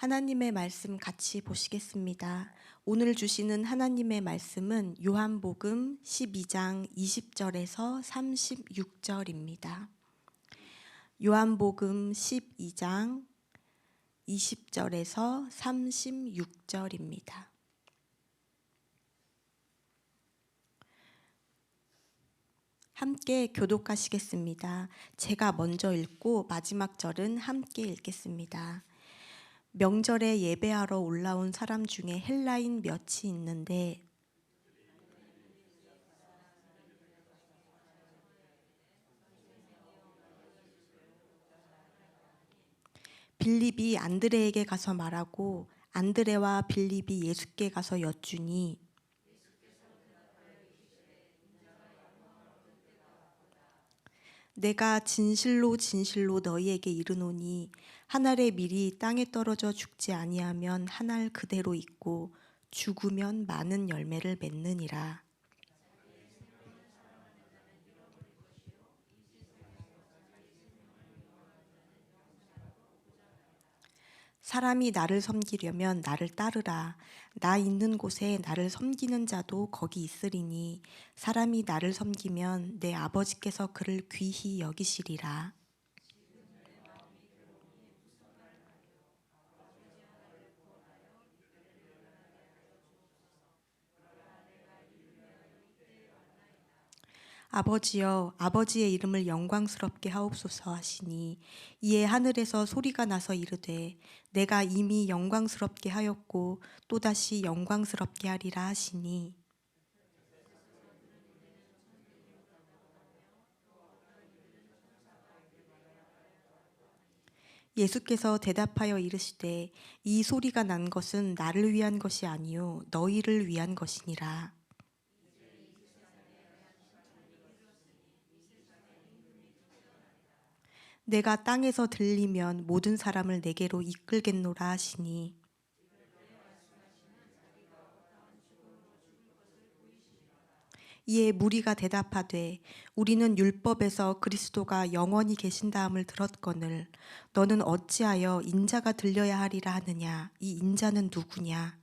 하나님의 말씀 같이 보시겠습니다. 오늘 주시는 하나님의 말씀은 요한복음 12장 20절에서 36절입니다. 요한복음 12장 20절에서 36절입니다. 함께 교독하시겠습니다. 제가 먼저 읽고 마지막 절은 함께 읽겠습니다. 명절에 예배하러 올라온 사람 중에 헬라인 몇이 있는데? 빌립이 안드레에게 가서 말하고 안드레와 빌립이 예수께 가서 여쭈니 내가 진실로 진실로 너희에게 이르노니 한 알의 밀이 땅에 떨어져 죽지 아니하면 한 알 그대로 있고 죽으면 많은 열매를 맺느니라. 사람이 나를 섬기려면 나를 따르라. 나 있는 곳에 나를 섬기는 자도 거기 있으리니 사람이 나를 섬기면 내 아버지께서 그를 귀히 여기시리라. 아버지여 아버지의 이름을 영광스럽게 하옵소서 하시니 이에 하늘에서 소리가 나서 이르되 내가 이미 영광스럽게 하였고 또다시 영광스럽게 하리라 하시니. 예수께서 대답하여 이르시되 이 소리가 난 것은 나를 위한 것이 아니요 너희를 위한 것이니라 내가 땅에서 들리면 모든 사람을 내게로 이끌겠노라 하시니. 이에 무리가 대답하되 우리는 율법에서 그리스도가 영원히 계신다함을 들었거늘 너는 어찌하여 인자가 들려야 하리라 하느냐? 이 인자는 누구냐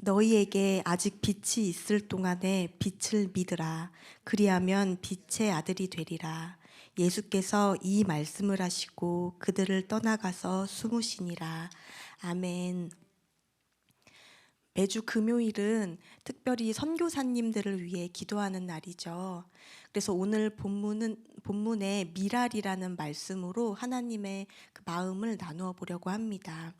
너희에게 아직 빛이 있을 동안에 빛을 믿으라. 그리하면 빛의 아들이 되리라. 예수께서 이 말씀을 하시고 그들을 떠나가서 숨으시니라. 아멘. 매주 금요일은 특별히 선교사님들을 위해 기도하는 날이죠. 그래서 오늘 본문은 본문의 미랄이라는 말씀으로 하나님의 그 마음을 나누어 보려고 합니다.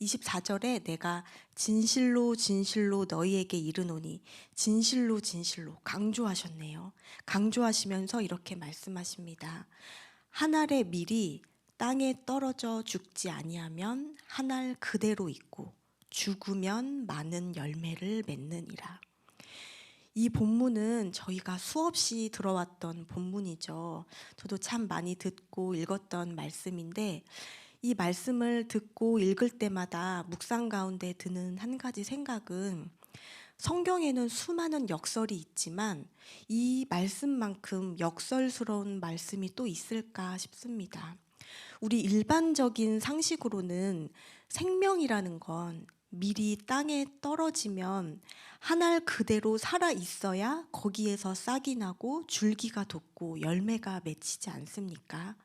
24절에 내가 진실로 진실로 너희에게 이르노니 진실로 진실로 강조하셨네요. 강조하시면서 이렇게 말씀하십니다. 한 알의 밀이 땅에 떨어져 죽지 아니하면 한 알 그대로 있고 죽으면 많은 열매를 맺느니라. 이 본문은 저희가 수없이 들어왔던 본문이죠. 저도 참 많이 듣고 읽었던 말씀인데 이 말씀을 듣고 읽을 때마다 묵상 가운데 드는 한 가지 생각은 성경에는 수많은 역설이 있지만 이 말씀만큼 역설스러운 말씀이 또 있을까 싶습니다. 우리 일반적인 상식으로는 생명이라는 건 미리 땅에 떨어지면 한 알 그대로 살아 있어야 거기에서 싹이 나고 줄기가 돋고 열매가 맺히지 않습니까?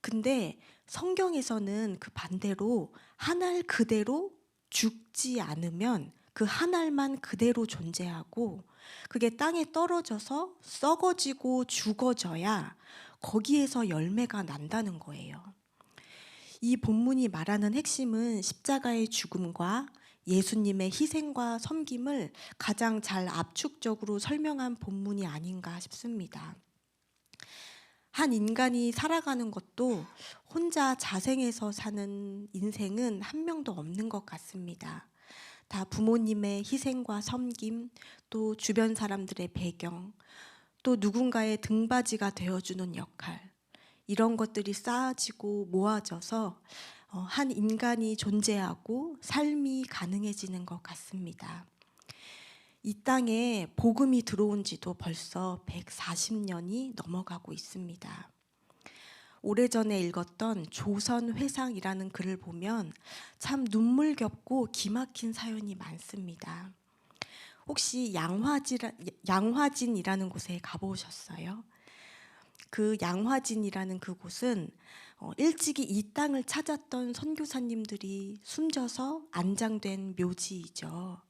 근데 성경에서는 그 반대로 한 알 그대로 죽지 않으면 그 한 알만 그대로 존재하고 그게 땅에 떨어져서 썩어지고 죽어져야 거기에서 열매가 난다는 거예요. 이 본문이 말하는 핵심은 십자가의 죽음과 예수님의 희생과 섬김을 가장 잘 압축적으로 설명한 본문이 아닌가 싶습니다. 한 인간이 살아가는 것도 혼자 자생해서 사는 인생은 한 명도 없는 것 같습니다. 다 부모님의 희생과 섬김, 또 주변 사람들의 배경, 또 누군가의 등받이가 되어주는 역할, 이런 것들이 쌓아지고 모아져서 어, 한 인간이 존재하고 삶이 가능해지는 것 같습니다. 이 땅에 복음이 들어온 지도 벌써 140년이 넘어가고 있습니다. 오래전에 읽었던 조선 회상이라는 글을 보면 참 눈물겹고 기막힌 사연이 많습니다. 혹시 양화진, 양화진이라는 곳에 가보셨어요? 그 양화진이라는 그곳은 어, 일찍이 이 땅을 찾았던 선교사님들이 숨져서 안장된 묘지이죠.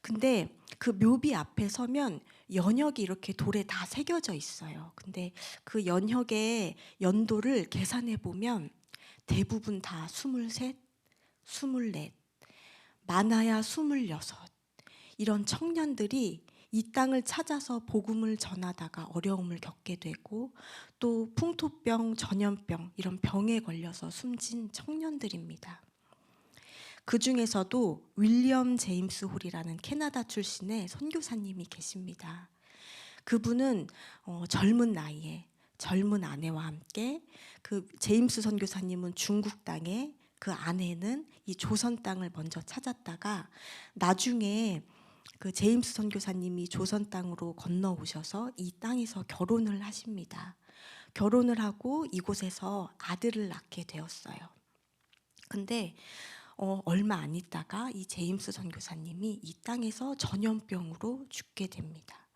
근데 그 묘비 앞에 서면 연혁이 이렇게 돌에 다 새겨져 있어요. 근데 그 연혁의 연도를 계산해 보면 대부분 다 스물셋, 스물넷, 많아야 스물여섯 이런 청년들이 이 땅을 찾아서 복음을 전하다가 어려움을 겪게 되고 또 풍토병, 전염병 이런 병에 걸려서 숨진 청년들입니다. 그 중에서도 윌리엄 제임스 홀이라는 캐나다 출신의 선교사님이 계십니다. 그분은 어, 젊은 나이에 젊은 아내와 함께 그 제임스 선교사님은 중국 땅에 그 아내는 이 조선 땅을 먼저 찾았다가 나중에 그 제임스 선교사님이 조선 땅으로 건너오셔서 이 땅에서 결혼을 하십니다. 결혼을 하고 이곳에서 아들을 낳게 되었어요. 근데 어, 얼마 안 있다가 이 제임스 선교사님이 이 땅에서 전염병으로 죽게 됩니다.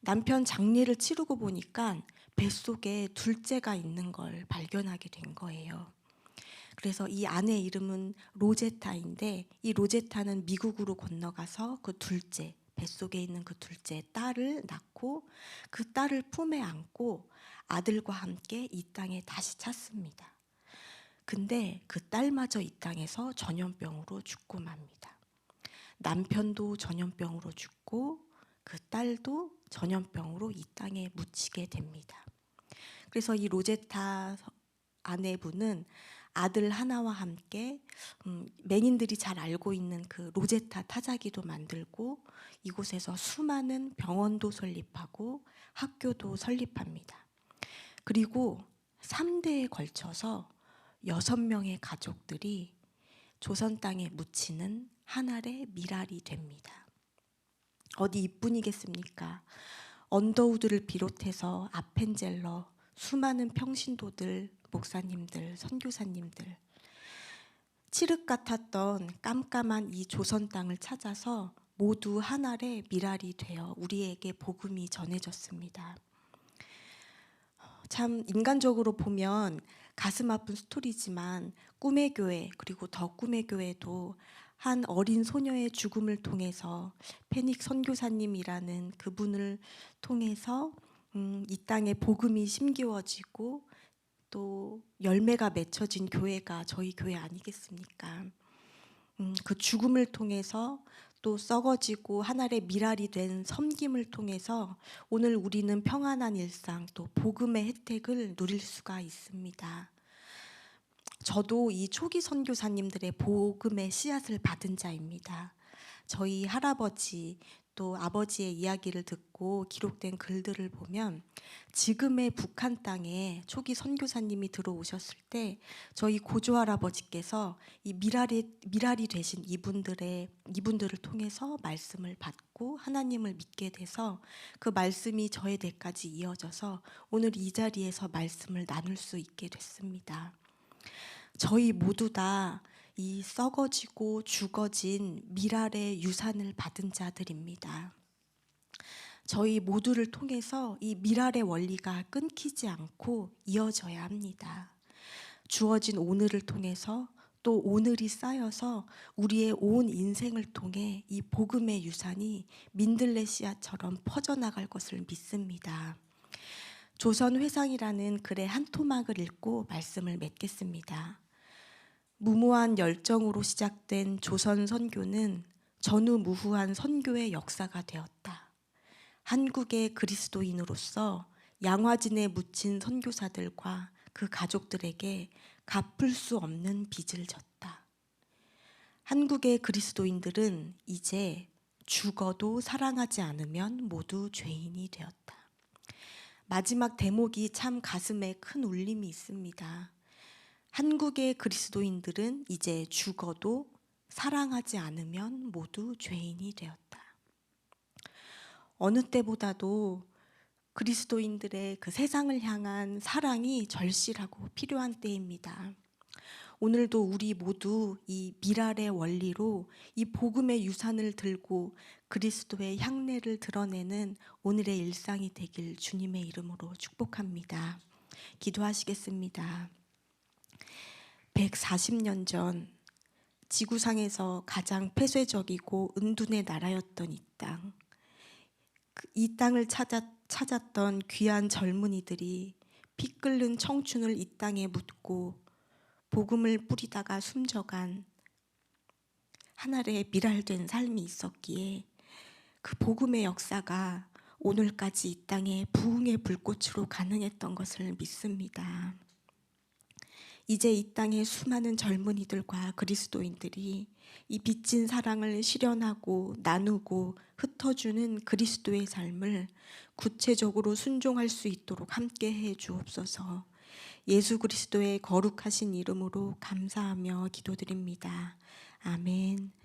남편 장례를 치르고 보니까 뱃속에 둘째가 있는 걸 발견하게 된 거예요. 그래서 이 아내 이름은 로제타인데 이 로제타는 미국으로 건너가서 그 둘째 뱃속에 있는 그 둘째 딸을 낳고 그 딸을 품에 안고 아들과 함께 이 땅에 다시 찾습니다. 근데 그 딸마저 이 땅에서 전염병으로 죽고 맙니다. 남편도 전염병으로 죽고 그 딸도 전염병으로 이 땅에 묻히게 됩니다. 그래서 이 로제타 아내분은 아들 하나와 함께 음, 맹인들이 잘 알고 있는 그 로제타 타자기도 만들고 이곳에서 수많은 병원도 설립하고 학교도 설립합니다. 그리고 3대에 걸쳐서 여섯 명의 가족들이 조선 땅에 묻히는 하늘의 미랄이 됩니다. 어디 이뿐이겠습니까? 언더우드를 비롯해서 아펜젤러, 수많은 평신도들, 목사님들, 선교사님들, 칠흑 같았던 깜깜한 이 조선 땅을 찾아서 모두 하늘의 미랄이 되어 우리에게 복음이 전해졌습니다. 참 인간적으로 보면 가슴 아픈 스토리지만 꿈의 교회 그리고 더 꿈의 교회도 한 어린 소녀의 죽음을 통해서 페닉 선교사님이라는 그분을 통해서 음, 이 땅에 복음이 심기워지고 또 열매가 맺혀진 교회가 저희 교회 아니겠습니까? 음, 그 죽음을 통해서 또 썩어지고 하늘의 미랄이 된 섬김을 통해서 오늘 우리는 평안한 일상 또 복음의 혜택을 누릴 수가 있습니다. 저도 이 초기 선교사님들의 복음의 씨앗을 받은 자입니다. 저희 할아버지 또 아버지의 이야기를 듣고 기록된 글들을 보면 지금의 북한 땅에 초기 선교사님이 들어오셨을 때 저희 고조 할아버지께서 이 미랄이 미랄이 되신 이분들의 이분들을 통해서 말씀을 받고 하나님을 믿게 돼서 그 말씀이 저의 대까지 이어져서 오늘 이 자리에서 말씀을 나눌 수 있게 됐습니다. 저희 모두 다 이 썩어지고 죽어진 미랄의 유산을 받은 자들입니다. 저희 모두를 통해서 이 미랄의 원리가 끊기지 않고 이어져야 합니다. 주어진 오늘을 통해서 또 오늘이 쌓여서 우리의 온 인생을 통해 이 복음의 유산이 민들레 씨앗처럼 퍼져나갈 것을 믿습니다. 조선 회상이라는 글의 한 토막을 읽고 말씀을 맺겠습니다. 무모한 열정으로 시작된 조선 선교는 전후 무후한 선교의 역사가 되었다. 한국의 그리스도인으로서 양화진에 묻힌 선교사들과 그 가족들에게 갚을 수 없는 빚을 졌다. 한국의 그리스도인들은 이제 죽어도 사랑하지 않으면 모두 죄인이 되었다. 마지막 대목이 참 가슴에 큰 울림이 있습니다. 한국의 그리스도인들은 이제 죽어도 사랑하지 않으면 모두 죄인이 되었다. 어느 때보다도 그리스도인들의 그 세상을 향한 사랑이 절실하고 필요한 때입니다. 오늘도 우리 모두 이 미랄의 원리로 이 복음의 유산을 들고 그리스도의 향내를 드러내는 오늘의 일상이 되길 주님의 이름으로 축복합니다. 기도하시겠습니다. 140년 전 지구상에서 가장 폐쇄적이고 은둔의 나라였던 이 땅. 그이 땅을 찾아, 찾았던 귀한 젊은이들이 피 끓는 청춘을 이 땅에 묻고 복음을 뿌리다가 숨져간 하늘의 미랄된 삶이 있었기에 그 복음의 역사가 오늘까지 이 땅에 부흥의 불꽃으로 가능했던 것을 믿습니다. 이제 이 땅의 수많은 젊은이들과 그리스도인들이 이 빚진 사랑을 실현하고 나누고 흩어주는 그리스도의 삶을 구체적으로 순종할 수 있도록 함께 해 주옵소서. 예수 그리스도의 거룩하신 이름으로 감사하며 기도드립니다. 아멘.